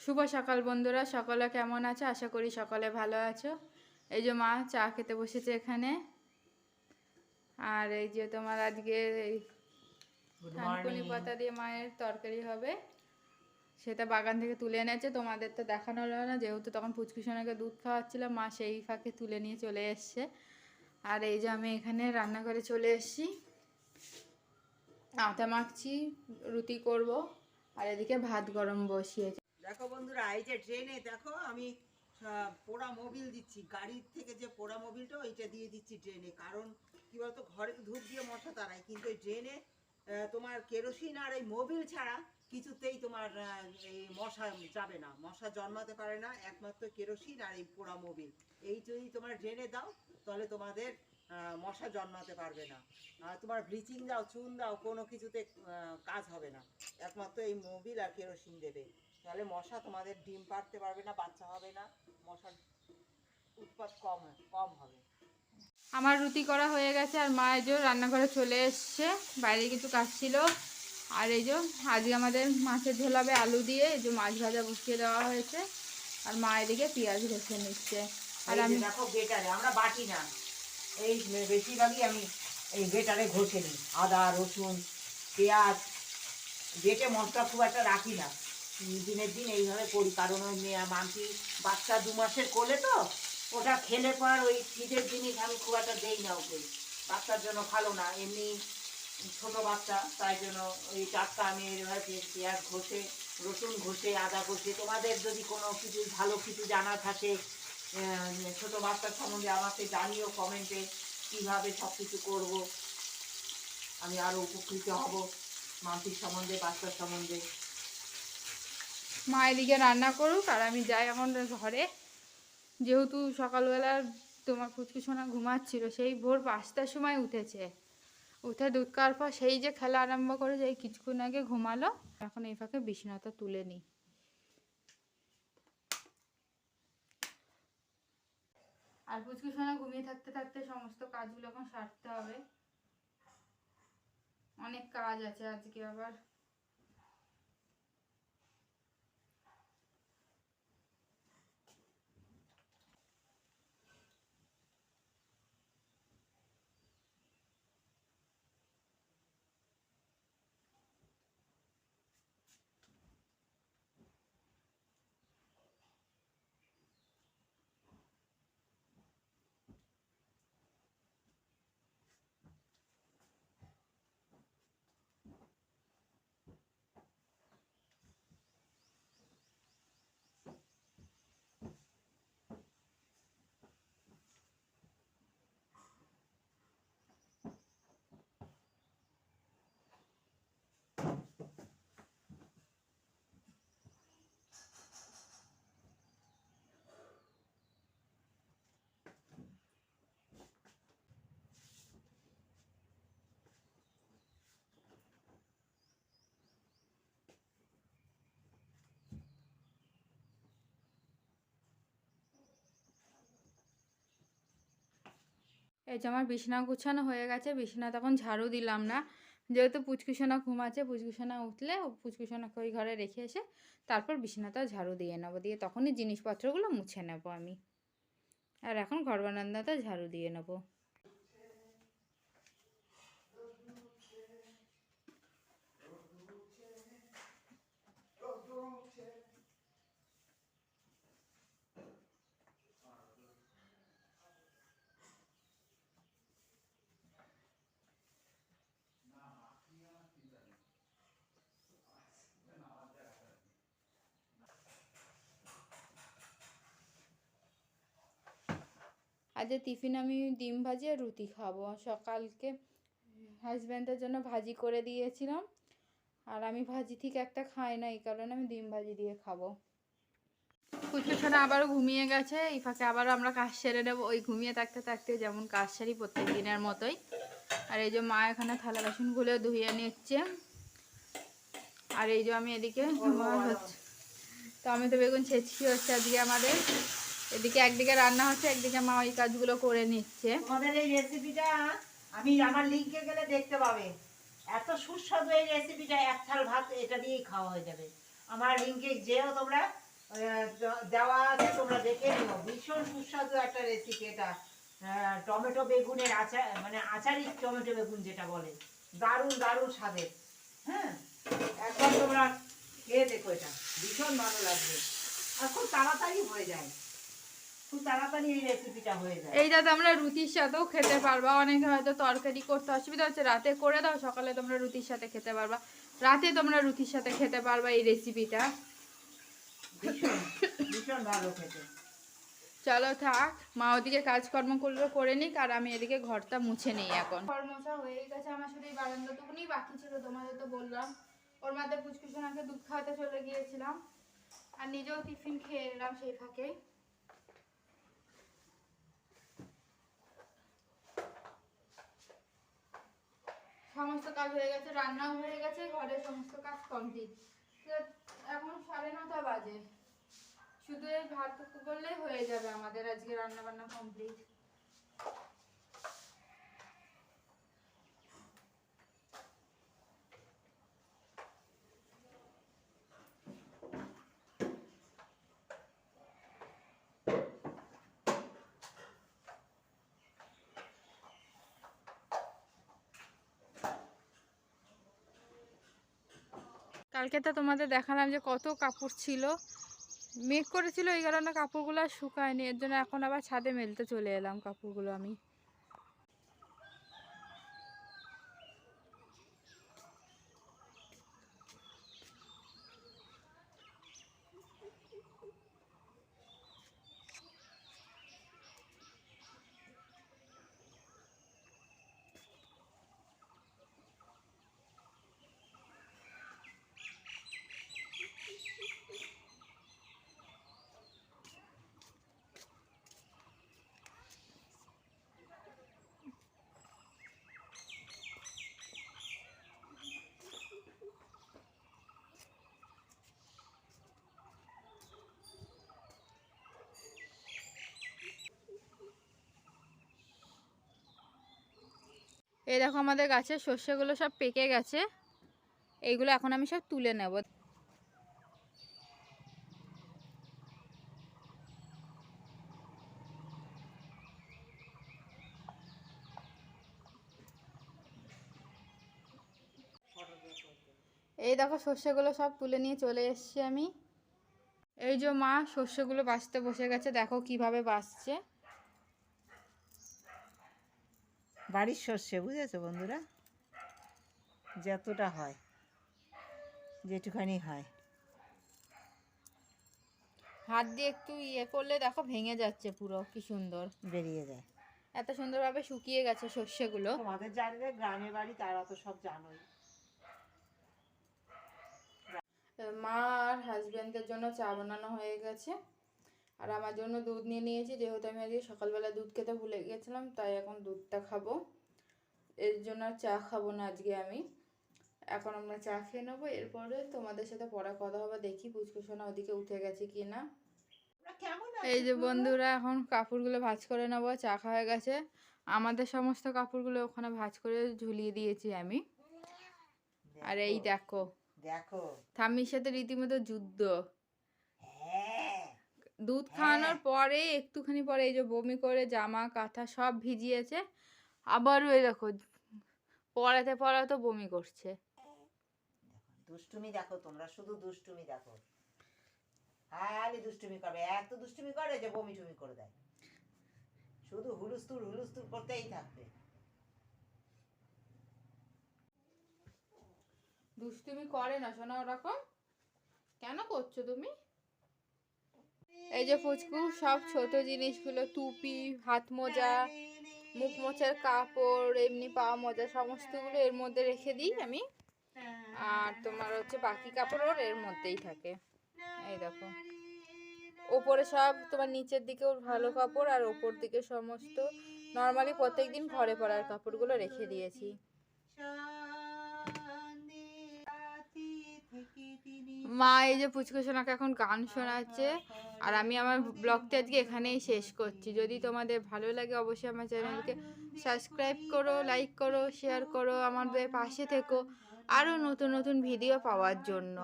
শুভ সকাল বন্ধুরা সকলে কেমন আছে? আশা করি সকলে ভালো আছো। এই যে মা চা খেতে বসেছে এখানে। আর এই যে তোমার আজকে এই থানকুনি পাতা দিয়ে মায়ের তরকারি হবে। সেটা বাগান থেকে তুলে এনেছে তোমাদের তো দেখানো হলো না। যেহেতু তখন পুচকুসোনাকে দুধ খাওয়াচ্ছিলাম মা সেই ফাঁকে তুলে নিয়ে চলে এসছে। আর এই যে আমি এখানে রান্না করে চলে এসেছি। আটা মাখছি রুটি করব আর এদিকে ভাত গরম বসিয়েছি। দেখো বন্ধুরা, এই যে ট্রেনে দেখো, আমি পোড়া মোবিল দিচ্ছি। গাড়ির থেকে যে পোড়া মোবিলটা, ওইটা দিয়ে দিচ্ছি ট্রেনে। কারণ, কি বলতো, ঘরে ধূপ দিয়ে মশা তাড়ায়। কিন্তু ট্রেনে তোমার কেরোসিন আর এই মোবিল ছাড়া কিছুতেই তোমার এই মশা যাবে না। মশা জন্মাতে পারে না, একমাত্র কেরোসিন আর এই পোড়া মোবিল। এই যদি তোমার ড্রেনে দাও, তাহলে তোমাদের মশা জন্মাতে পারবে না। আর তোমার ব্লিচিং দাও, চুন দাও, কোনো কিছুতে কাজ হবে না। একমাত্র এই মোবিল আর কেরোসিন দেবে। তাহলে মশা তোমাদের ডিম পাড়তে পারবে না বাচ্চা হবে না। মশার উৎপাত কম কম হবে। আমার রুটি করা হয়ে গেছে আর মা এই যে রান্নাঘরে চলে এসছে বাইরে কিছু কাজ ছিল। আর এই যে আজকে আমাদের মাছের ঝোল হবে আলু দিয়ে এই যে মাছ ভাজা বসিয়ে দেওয়া হয়েছে। আর মা এদিকে পেঁয়াজ ঘষে নিচ্ছে। আর আমি দেখো বেটারে আমরা বাটি না। এই বেশিরভাগই আমি এই বেটারে ঘষে নিই। আদা রসুন পেঁয়াজ বেটে মশলা খুব একটা রাখি না। দিনের দিন এইভাবে করি। কারণ ওই মানসি বাচ্চা দু মাসের কোলে তো, ওটা খেলে পর ওই শীতের জিনিস আমি খুব একটা দেই না ওকে। বাচ্চার জন্য ভালো না, এমনি ছোট বাচ্চা, তাই জন্য ওই টাটকা আমি এইভাবে পেঁয়াজ ঘষে, রসুন ঘষে, আদা ঘষে, তোমাদের যদি কোনো কিছু ভালো কিছু জানা থাকে ছোট বাচ্চার সম্বন্ধে আমাকে জানিও কমেন্টে, কীভাবে সব কিছু করব। আমি আরও উপকৃত হব মানসিক সম্বন্ধে, বাচ্চার সম্বন্ধে। মা এদিকে রান্না করুক আর আমি যাই এখন ঘরে। যেহেতু সকালবেলা তোমার ফুচকি সোনা ঘুমাচ্ছিল, সেই ভোর পাঁচটার সময় উঠেছে। উঠে দুধ পর সেই যে খেলা আরম্ভ করে যে কিছুক্ষণ আগে ঘুমালো, এখন এই ফাঁকে বিছানাটা তুলে নিই। আর পুচকু সোনা ঘুমিয়ে থাকতে থাকতে সমস্ত কাজগুলো এখন সারতে হবে। অনেক কাজ আছে আজকে আবার। এই যে আমার বিছানা গুছানো হয়ে গেছে, বিছানা তখন ঝাড়ু দিলাম না। যেহেতু পুচকুসোনা ঘুমাচ্ছে, পুচকুসোনা উঠলে পুচকুসোনাকে ওই ঘরে রেখে এসে তারপর বিছানাটা ঝাড়ু দিয়ে নেব। দিয়ে তখনই জিনিসপত্রগুলো মুছে নেব আমি। আর এখন ঘর বারান্দাটা ঝাড়ু দিয়ে নেব। আজ টিফিন আমি ডিম ভাজি আর রুটি খাব। সকালকে হাজব্যান্ডের জন্য ভাজি করে দিয়েছিলাম। আর আমি ভাজি ঠিক একটা খাই না, এই কারণে আমি ডিম ভাজি দিয়ে খাব। কুচকুচোনা আবারও ঘুমিয়ে গেছে, এই ফাঁকে আবারও আমরা কাজ সেরে নেব। ওই ঘুমিয়ে থাকতে থাকতে যেমন কাজ সারি প্রত্যেক দিনের মতোই। আর এই যে মা এখানে থালা বাসনগুলো ধুয়ে নিচ্ছে। আর এই যে আমি এদিকে হচ্ছে টমেটো বেগুন ছেঁচি হচ্ছে আজকে আমাদের। এদিকে একদিকে রান্না হচ্ছে, একদিকে মা ওই কাজগুলো করে নিচ্ছে। তোমাদের এই রেসিপিটা আমি আমার লিঙ্কে গেলে দেখতে পাবে। এত সুস্বাদু এই রেসিপিটা এক থাল ভাত এটা দিয়েই খাওয়া হয়ে যাবে। আমার লিঙ্কে যেও তোমরা দেওয়া আছে, তোমরা দেখে নিও। ভীষণ সুস্বাদু একটা রেসিপি এটা। টমেটো বেগুনের আচার মানে আচারিক টমেটো বেগুন যেটা বলে। দারুণ দারুণ স্বাদের। হ্যাঁ? একবার তোমরা খেয়ে দেখো এটা। ভীষণ ভালো লাগবে। আর খুব তাড়াতাড়ি হয়ে যায়। খুব তাড়াতাড়ি এই রেসিপিটা হয়ে যায়। এইটা তোমরা রুটির সাথেও খেতে পারবা। অনেকে হয়তো তরকারি করতে অসুবিধা হচ্ছে রাতে করে দাও সকালে তোমরা রুটির সাথে খেতে পারবা। রাতে তোমরা রুটির সাথে খেতে পারবা এই রেসিপিটা ভীষণ ভীষণ ভালো খেতে। চলো থাক মা ওদিকে কাজকর্ম করল করে নিক আর আমি এদিকে ঘরটা মুছে নিই এখন। কর্মচা হয়ে গেছে আমার এই বারান্দাটুকুনি বাকি ছিল তোমাদের তো বললাম। ওর পুচকুসোনাকে দুধ খাওয়াতে চলে গিয়েছিলাম আর নিজেও টিফিন খেয়ে এলাম সেই ফাঁকে। সমস্ত কাজ হয়ে গেছে, রান্নাও হয়ে গেছে ঘরের সমস্ত কাজ কমপ্লিট এখন সাড়ে নটা বাজে। শুধু এই ভাত করলেই হয়ে যাবে আমাদের আজকে রান্না বান্না কমপ্লিট কালকে তো তোমাদের দেখালাম যে কত কাপড় ছিল। মেঘ করেছিল, এই কারণে কাপড়গুলো শুকায়নি। এর জন্য এখন আবার ছাদে মেলতে চলে এলাম কাপড়গুলো আমি। এই দেখো আমাদের গাছের শস্যগুলো সব পেকে গেছে। এইগুলো এখন আমি সব তুলে নেব। এই দেখো শস্যগুলো সব তুলে নিয়ে চলে এসেছি আমি। এই যে মা শস্যগুলো বাঁচতে বসে গেছে, দেখো কীভাবে বাছছে বাড়ির সর্ষে বুঝেছ বন্ধুরা? যতটা হয় যেটুখানি হয়। হাত দিয়ে একটু ইয়ে করলে দেখো ভেঙে যাচ্ছে পুরো কি সুন্দর। বেরিয়ে যায়। এত সুন্দরভাবে শুকিয়ে গেছে শস্যগুলো তোমাদের যাদের গ্রামে বাড়ি তারা তো সব জানোই। মা আর হাজব্যান্ডের জন্য চা বানানো হয়ে গেছে। আর আমার জন্য দুধ নিয়ে নিয়েছি যেহেতু আমি আজকে সকালবেলা দুধ খেতে ভুলে গেছিলাম তাই এখন দুধটা খাব। এর জন্য আর চা খাব না আজকে আমি। এখন আমরা চা খেয়ে নেব এরপরে তোমাদের সাথে পরে কথা হবে দেখি পুচকুসোনা ওদিকে উঠে গেছে কি না। কেমন এই যে বন্ধুরা এখন কাপড়গুলো ভাঁজ করে নেব চা খাওয়া গেছে। আমাদের সমস্ত কাপড়গুলো ওখানে ভাঁজ করে ঝুলিয়ে দিয়েছি আমি। আর এই দেখো দেখো ঠাম্মির সাথে রীতিমতো যুদ্ধ। দুধ খাওয়ানোর পরে একটুখানি পরে এই যে বমি করে জামা কাঁথা সব ভিজিয়েছে আবার ওই দেখো পড়াতে পড়াতে বমি করছে। দুষ্টুমি দেখো তোমরা শুধু দুষ্টুমি দেখো। খালি দুষ্টুমি করবে এত দুষ্টুমি করে যে বমি টুমি করে দেয়। শুধু হুলুস্তুর হুলুস্তুর করতেই থাকবে। দুষ্টুমি করে না শোনা ওরকম। কেন করছ তুমি? এই যে ফুচকু, সব ছোট জিনিসগুলো, টুপি, হাত মোজা, মুখ মোছার কাপড়, এমনি পা মোজা, সমস্তগুলো এর মধ্যে রেখে দিই আমি। আর তোমার হচ্ছে বাকি কাপড় ওর এর মধ্যেই থাকে। এই দেখো। ওপরে সব তোমার নিচের দিকে ওর ভালো কাপড় আর ওপর দিকে সমস্ত। নর্মালি প্রত্যেকদিন ঘরে পরার কাপড়গুলো রেখে দিয়েছি। মা, এই যে পুচকু সোনাকে এখন গান শোনাচ্ছে। আর আমি আমার ব্লগটা আজকে এখানেই শেষ করছি। যদি তোমাদের ভালো লাগে অবশ্যই আমার চ্যানেলকে সাবস্ক্রাইব করো, লাইক করো, শেয়ার করো, আমাদের পাশে থেকো। আরও নতুন নতুন ভিডিও পাওয়ার জন্য।